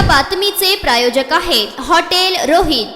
बातमीचे प्रायोजक आहेत हॉटेल रोहित.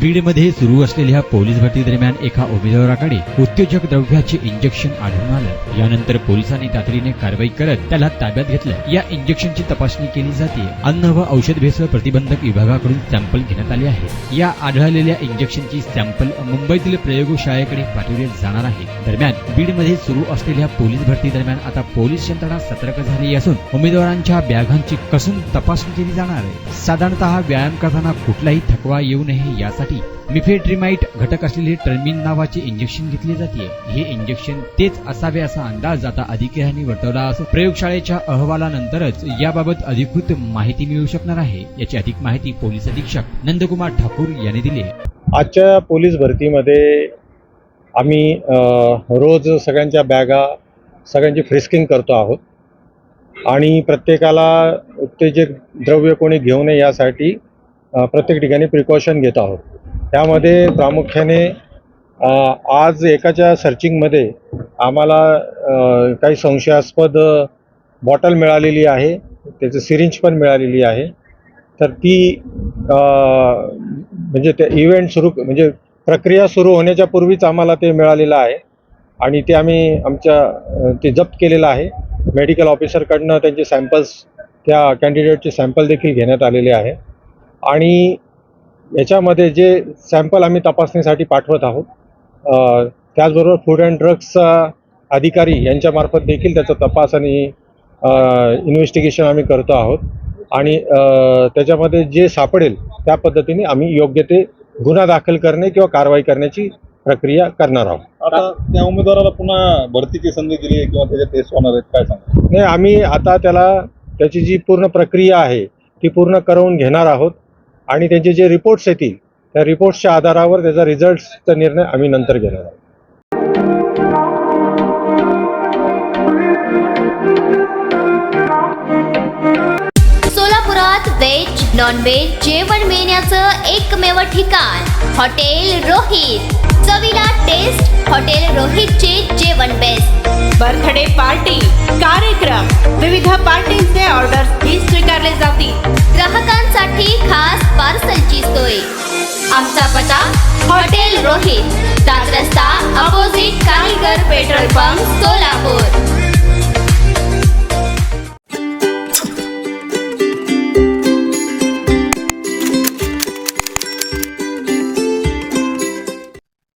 बीडमध्ये सुरू असलेल्या पोलीस भरती दरम्यान एका उमेदवाराकडे उत्तेजक द्रव्याचे इंजेक्शन आढळून आलं. यानंतर पोलिसांनी तातडीने कारवाई करत त्याला ताब्यात घेतलं. या इंजेक्शनची तपासणी केली जाते. अन्न व औषध भेसळ प्रतिबंधक विभागाकडून सॅम्पल घेण्यात आले आहे. या आढळलेल्या इंजेक्शनची सॅम्पल मुंबईतील प्रयोगशाळेकडे पाठवले जाणार आहे. दरम्यान बीडमध्ये सुरू असलेल्या पोलीस भरती दरम्यान आता पोलीस यंत्रणा सतर्क झाली असून उमेदवारांच्या बॅगांची कसून तपासणी केली जाणार आहे. साधारणतः व्यायाम करताना कुठलाही थकवा येऊ नये यासाठी मिफेट्रिमाइट घटक असलेले टर्मिन नावाचे इंजेक्शन घेतले जाते हे इंजेक्शन तेच असावे असा अंदाज आता अधिकाऱ्यांनी वर्तवला असून प्रयोगशाळेच्या अहवालानंतरच याबाबत अधिकृत माहिती मिळू शकणार आहे. याची अधिक माहिती पोलीस अधीक्षक नंदकुमार ठाकूर यांनी दिली आहे. आजच्या पोलीस भरतीमध्ये आम्ही रोज सगळ्यांच्या बॅगा सगळ्यांची फ्रिस्किंग करतो आहोत. आणि प्रत्येकाला उत्तेजक द्रव्य कोणी घेऊ नये यासाठी प्रत्येक ठिकाणी प्रिकॉशन घेत आहोत. त्यामध्ये प्रामुख्याने आज एकाच्या सर्चिंगमध्ये आम्हाला काही संशयास्पद बॉटल मिळालेली आहे. त्याचं सिरिंज पण मिळालेली आहे. तर ती म्हणजे ते इव्हेंट सुरू म्हणजे प्रक्रिया सुरू होण्याच्या पूर्वीच आम्हाला ते मिळालेलं आहे. आणि ते आम्ही आमच्या ते जप्त केलेलं आहे. मेडिकल ऑफिसरकडनं त्यांचे सॅम्पल्स त्या कॅन्डिडेटचे सॅम्पल देखील घेण्यात आलेले आहे. आणि याच्यामध्ये जे सॅम्पल आम्ही तपासणीसाठी पाठवत आहोत त्याचबरोबर फूड अँड ड्रग्सचा अधिकारी यांच्यामार्फत देखील त्याचा तपास आणि इन्व्हेस्टिगेशन आम्ही करतो आहोत. आणि त्याच्यामध्ये जे सापडेल त्या पद्धतीने आम्ही योग्य ते गुन्हा दाखल करणे किंवा कारवाई करण्याची प्रक्रिया करणार आहोत. आता त्या उमेदवाराला पुन्हा भरतीची संधी दिली आहे किंवा त्याच्या टेस्ट होणार आहेत काय सांगा नाही आम्ही आता त्याला त्याची जी पूर्ण प्रक्रिया आहे ती पूर्ण करवून घेणार आहोत. आणि त्यांचे जे रिपोर्ट्स येतील त्या रिपोर्ट्सच्या आधारावर त्याचा रिझल्टचा निर्णय आम्ही नंतर घेणार आहोत. सोलापुरात व्हेज नॉन व्हेज जेवण मिळण्याचं एकमेव ठिकाण हॉटेल रोहित. चवीला टेस्ट हॉटेल रोहितचे जेवण बेस्ट बर्थडे पार्टी कार्यक्रम विविध पार्टींचे રોહિત સાત રસ્તા અપોઝિટ કારીગર પેટ્રોલ પંપ સોલાપુર.